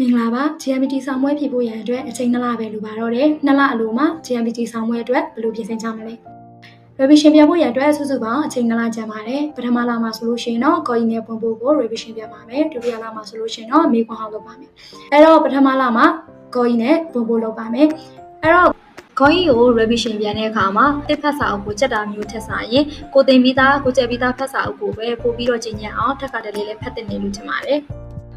မင်္ဂလာပါ GMT ဆောင်ပွဲဖြည့်ဖို့ရန်အတွက်အချိန်2လပဲလိုပါတော့တယ်2လအလိုမှာ GMT ဆောင်ပွဲအတွက်ဘယ်လိုပြင်ဆင်ကြမလဲ revision ပြဖို့ရန်အတွက်စုစုပေါင်းအချိန်2လကြာပါတယ်ပထမလမှာဆိုလို့ရှိရင်တော့ကော်ရီနဲ့ပုံပို့ကို revision ပြပါမယ်ဒုတိယလမှာဆိုလို့ရှိရင်တော့မေးခွန်းဟောင်းလုပ်ပါမယ်အဲ့တော့ပထမလမှာကော်ရီနဲ့ပုံပို့လုပ်ပါမယ်အဲ့တော့ခေါင်းကြီးကို revision ပြန်တဲ့အခါမှာတစ်ဖက်စာအုပ်ကိုချက်တာမျိုးထက်စာရင်ကိုသိမ့်ပြီးသားကိုကျက်ပြီးသားဖက်စာအုပ်ကိုပဲပို့ပြီးတော့ကျင့်ကြံအောင်ထက်ကတည်းကလည်းဖတ်တင်နေလို့ထင်ပါတယ်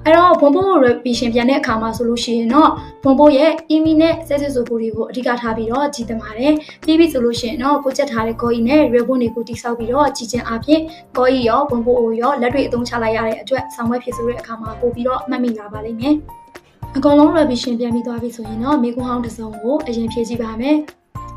အဲ့တော့ဘွန်ဘို့ revision ပြန်တဲ့အခါမှာဆိုလို့ရှိရင်တော့ဘွန်ဘို့ရဲ့ email နဲ့ set ဆိုဖို့တွေကိုအဓိကထားပြီးတော့ကြည်သမာတယ်ပြီးပြီဆိုလို့ရှိရင်တော့ကိုချက်ထားတဲ့ coin နဲ့ ribbon တွေကိုတိစောက်ပြီးတော့ကြည်ကျင်အပြင် coin ရောဘွန်ဘို့ကိုရောလက်တွေအသုံးချလိုက်ရတဲ့အတွက်ဆောင်ဝဲဖြစ်ဆိုတဲ့အခါမှာပို့ပြီးတော့မှတ်မိလာပါလိမ့်မယ်အကောင်လုံး revision ပြန်ပြီးသွားပြီဆိုရင်တော့မိကွန်းဟောင်းတစ်စုံကိုအရင်ဖြည့်ကြည့်ပါမယ်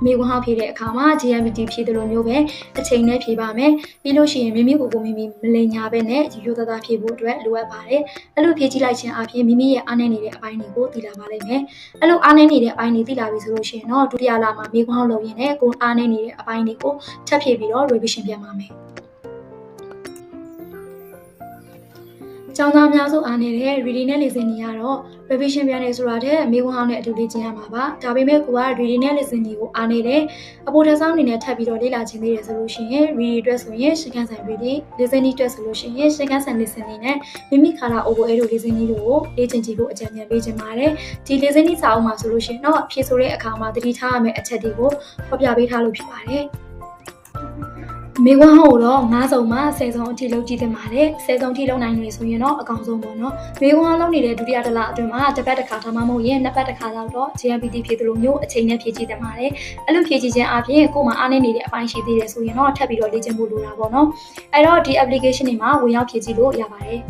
မိကွန်းဟောင်းဖြည့်တဲ့အခါမှာ GMT ဖြည့်တယ်လို့မျိုးပဲအချိန်နဲ့ဖြည့်ပါမယ်ပြီးလို့ရှိရင်မိမိကိုယ်ကိုမိမိမလိန်ညာပဲနဲ့ရိုးရိုးသားသားဖြည့်ဖို့အတွက်လိုအပ်ပါတယ်အဲ့လိုဖြည့်ကြည့်လိုက်ခြင်းအပြင်မိမိရဲ့အားနည်းနေတဲ့အပိုင်းတွေကိုသိလာပါလိမ့်မယ်အဲ့လိုအားနည်းနေတဲ့အပိုင်းတွေသိလာပြီဆိုလို့ရှိရင်တော့ဒုတိယလမှာမိကွန်းဟောင်းလုပ်ရင်းနဲ့ကိုယ်အားနည်းနေတဲ့အပိုင်းတွေကိုချက်ဖြည့်ပြီးတော့ revision ပြန်ပါမယ် ကျောင်းသားများစုအားနေတဲ့ reading နဲ့ listening တွေကတော့ revision ပြန်နေဆိုတာတဲ့မိကွန်းဟောင်းနဲ့အတူလေ့ကျင့်ရမှာပါဒါပေမဲ့ကိုက reading နဲ့ listening ကိုအားနေတယ်အပေါ်ထပ်ဆောင်အနေနဲ့ထပ်ပြီးတော့လေ့လာခြင်းသေးတယ်ဆိုလို့ရှိရင် reading အတွက်ဆိုရင်ရှင်းခန်းဆိုင် reading listening အတွက်ဆိုလို့ရှိရင်ရှင်းခန်းဆိုင် listening နဲ့မိမိခါလာ over အဲ့လို listening တို့ကိုလေ့ကျင့်ကြည့်ဖို့အကြံဉာဏ်ပေးခြင်းပါတယ်ဒီ listening စာအုပ်မှာဆိုလို့ရှိရင်တော့ဖြည့်ဆိုတဲ့အခါမှာတတိထားရမယ့်အချက်တွေကိုဖော်ပြပေးထားလို့ဖြစ်ပါတယ် မေကွန်းဟောတော့9စုံမှာ10စုံအထိလုံးကြည့်တင်ပါတယ်10စုံအထိလုံးနိုင်နေဆိုရင်တော့အကောင်ဆုံးပေါ့နော်မေကွန်းလုံးနေတဲ့ဒုတိယတစ်လအတွင်းမှာတစ်ပတ်တစ်ခါဒါမှမဟုတ်ရင်နှစ်ပတ်တစ်ခါလောက်တော့ GMPT ဖြည့်သလိုမျိုးအချိန်နဲ့ဖြည့်ကြည့်တင်ပါတယ်အဲ့လိုဖြည့်ကြည့်ခြင်းအပြင်ကိုယ်မှာအားနေနေတဲ့အပိုင်းရှိသေးတယ်ဆိုရင်တော့ထပ်ပြီးတော့လေ့ကျင့်ဖို့လိုတာပေါ့နော်အဲ့တော့ဒီ application တွေမှာဝင်ရောက်ဖြည့်ကြည့်လို့ရပါတယ်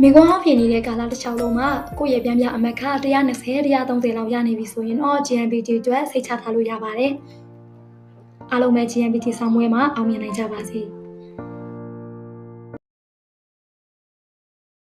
မိကွန်းဟောင်းဖြစ်နေတဲ့ကာလတစ်ချောင်းလုံးမှာကိုယ့်ရဲ့ပြန်ပြအမတ်ခ120 130လောက်ရနေပြီဆိုရင်တော့ GMPT အတွက်စိတ်ချထားလို့ရပါတယ် အားလုံးပဲ GMPT ဆောင်ပွဲမှာအောင်မြင်နိုင်ကြပါစေ။